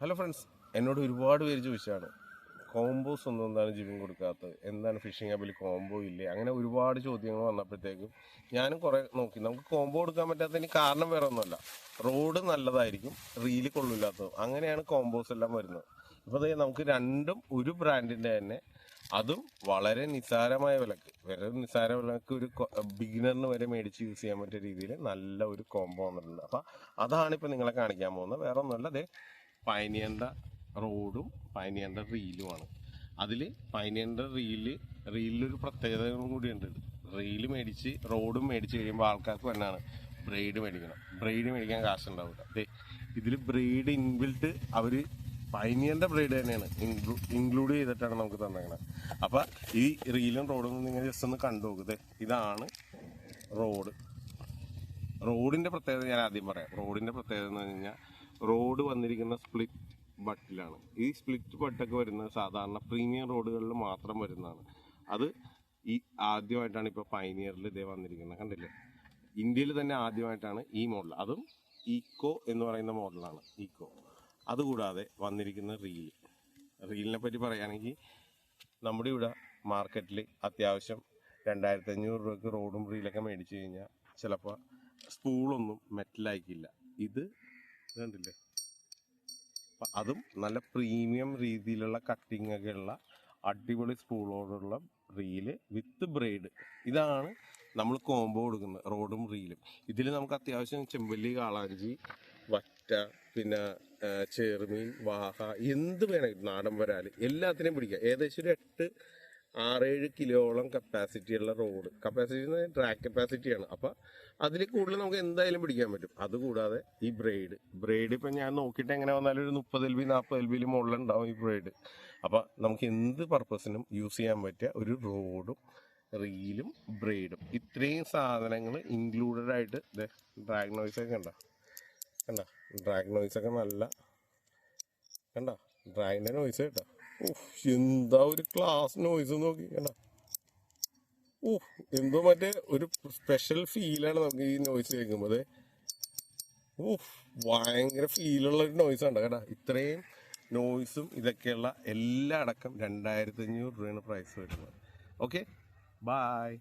Hello friends എന്നോട് ഒരുപാട് പേര് ചോദിച്ചാണ് കോംബോസ് ഒന്നും എന്താണ് ജിവിൻ കൊടുക്കാത്തത്? എന്താണ് ഫിഷിംഗ് ആപ്പിൽ കോംബോ ഇല്ലേ? അങ്ങനെ ഒരുപാട് ചോദ്യങ്ങൾ വന്നപ്പോഴത്തേക്കും ഞാനും കുറേ നോക്കി. നമുക്ക് കോംബോ കൊടുക്കാൻ പറ്റാത്തതിന് കാരണം വേറെ ഒന്നുമല്ല. റോഡ് നല്ലതായിരിക്കും റീൽ കൊള്ളില്ലാത്തതും. അങ്ങനെയാണ് കോംബോസ് എല്ലാം വരുന്നത്. ഇപ്പോൾ നമുക്ക് രണ്ടും ഒരു ബ്രാൻഡിന്റെ തന്നെ. അതും വളരെ നിസ്സാരമായ വിലക്ക്. വളരെ നിസ്സാര വിലക്ക് ഒരു ബിഗിനറിന് വരെ മേടിച്ച് യൂസ് ചെയ്യാൻ പറ്റിയ രീതിയിൽ നല്ല ഒരു കോംബോ വന്നിട്ടുണ്ട്. അപ്പം അതാണ് ഇപ്പം നിങ്ങളെ കാണിക്കാൻ പോകുന്നത്. വേറെ ഒന്നുമല്ല. അതെ പൈനിയന്റെ റോഡും പയനിയണ്ട റീലുമാണ് അതിൽ പയനിയണ്ട റീൽ റീലിലൊരു പ്രത്യേകതകളും കൂടിയുണ്ട്. റീൽ മേടിച്ച് റോഡും മേടിച്ച് കഴിയുമ്പോൾ ആൾക്കാർക്ക് എന്നാണ് ബ്രെയ്ഡ് മേടിക്കണം. ബ്രെയ്ഡ് മേടിക്കാൻ കാശുണ്ടാവില്ല അതെ ഇതിൽ ബ്രെയ്ഡ് ഇൻബിൽട്ട് അവർ പൈനിയന്റെ ബ്രെയ്ഡ് തന്നെയാണ്. ഇൻക്ലൂഡ് ചെയ്തിട്ടാണ് നമുക്ക് തന്നേക്കണത് അപ്പം ഈ റീലും റോഡും നിങ്ങൾ ജസ്റ്റ് ഒന്ന് കണ്ടു നോക്കുന്നത് ഇതാണ് റോഡ്. റോഡിന്റെ പ്രത്യേകത ഞാൻ ആദ്യം പറയാം. റോഡിന്റെ പ്രത്യേകത എന്ന് പറഞ്ഞു കഴിഞ്ഞാൽ റോഡ് വന്നിരിക്കുന്ന സ്പ്ലിറ്റ് ബട്ടിലാണ്. ഈ സ്പ്ലിറ്റ് ബട്ടൊക്കെ വരുന്നത് സാധാരണ പ്രീമിയം റോഡുകളിൽ മാത്രം വരുന്നതാണ്. അത് ഈ ആദ്യമായിട്ടാണ് ഇപ്പോൾ പൈനിയറിൽ ഇതേ വന്നിരിക്കുന്നത്. കണ്ടില്ലേ? ഇന്ത്യയിൽ തന്നെ ആദ്യമായിട്ടാണ് ഈ മോഡൽ. അതും ഈക്കോ എന്ന് പറയുന്ന മോഡലാണ് ഈക്കോ. അതുകൂടാതെ വന്നിരിക്കുന്ന റീൽ റീലിനെ പറ്റി പറയുകയാണെങ്കിൽ നമ്മുടെ ഇവിടെ മാർക്കറ്റിൽ അത്യാവശ്യം രണ്ടായിരത്തി അഞ്ഞൂറ് രൂപയ്ക്ക് റോഡും റീലൊക്കെ മേടിച്ചു കഴിഞ്ഞാൽ ചിലപ്പോൾ സ്പൂളൊന്നും മെറ്റലായിക്കില്ല. ഇത് കണ്ടില്ലേ? അതും നല്ല പ്രീമിയം രീതിയിലുള്ള കട്ടിങ് ഒക്കെ ഉള്ള അടിപൊളി സ്പൂളോടുള്ള റീൽ വിത്ത് ബ്രെയ്ഡ് ഇതാണ് നമ്മൾ കോംബോ കൊടുക്കുന്നത് റോഡും റീലും ഇതിൽ നമുക്ക് അത്യാവശ്യം ചെമ്പല്ലി കാളാഞ്ചി വറ്റ പിന്നെ ചേർമീൻ വാഹ എന്ത് വേണമെങ്കിലും നാടൻ വരാൽ എല്ലാത്തിനെയും പിടിക്കുക ഏകദേശം ഒരു എട്ട് ആറേഴ് കിലോളം കപ്പാസിറ്റി ഉള്ള റോഡ് കപ്പാസിറ്റി ട്രാക്ക് കപ്പാസിറ്റിയാണ് അപ്പം അതിൽ കൂടുതൽ നമുക്ക് എന്തായാലും പിടിക്കാൻ പറ്റും. അതുകൂടാതെ ഈ ബ്രെയ്ഡ് ബ്രെയ്ഡ് ഇപ്പം ഞാൻ നോക്കിയിട്ട് എങ്ങനെ വന്നാലും ഒരു മുപ്പത് എൽ ബി നാൽപ്പത് എൽ ബിയിൽ മുകളിലുണ്ടാവും ഈ ബ്രെയ്ഡ് അപ്പം നമുക്ക് എന്ത് പർപ്പസിനും യൂസ് ചെയ്യാൻ പറ്റിയ ഒരു റോഡും റീലും ബ്രെയ്ഡും ഇത്രയും സാധനങ്ങൾ ഇൻക്ലൂഡഡ് ആയിട്ട് ഡ്രാഗ് നോയ്സ് ഒക്കെ കണ്ട? കണ്ട? ഡ്രാഗ് നോയ്സ് ഒക്കെ നല്ല കണ്ട? ഡ്രാഗിന്റെ നോയ്സ് കേട്ടോ. എന്താ ഒരു ക്ലാസ് നോയിസ് നോക്കി ഊഹ് എന്തോ മറ്റേ ഒരു സ്പെഷ്യൽ ഫീലാണ് നമുക്ക് ഈ നോയിസ് കേൾക്കുമ്പോൾ ഊഹ് ഭയങ്കര ഫീലുള്ള ഒരു നോയ്സ് ഉണ്ട് കേട്ടാ. ഇത്രയും നോയ്സും ഇതൊക്കെയുള്ള എല്ലാ അടക്കം രണ്ടായിരത്തി അഞ്ഞൂറ് രൂപയാണ് പ്രൈസ് വരുന്നത്. Okay bye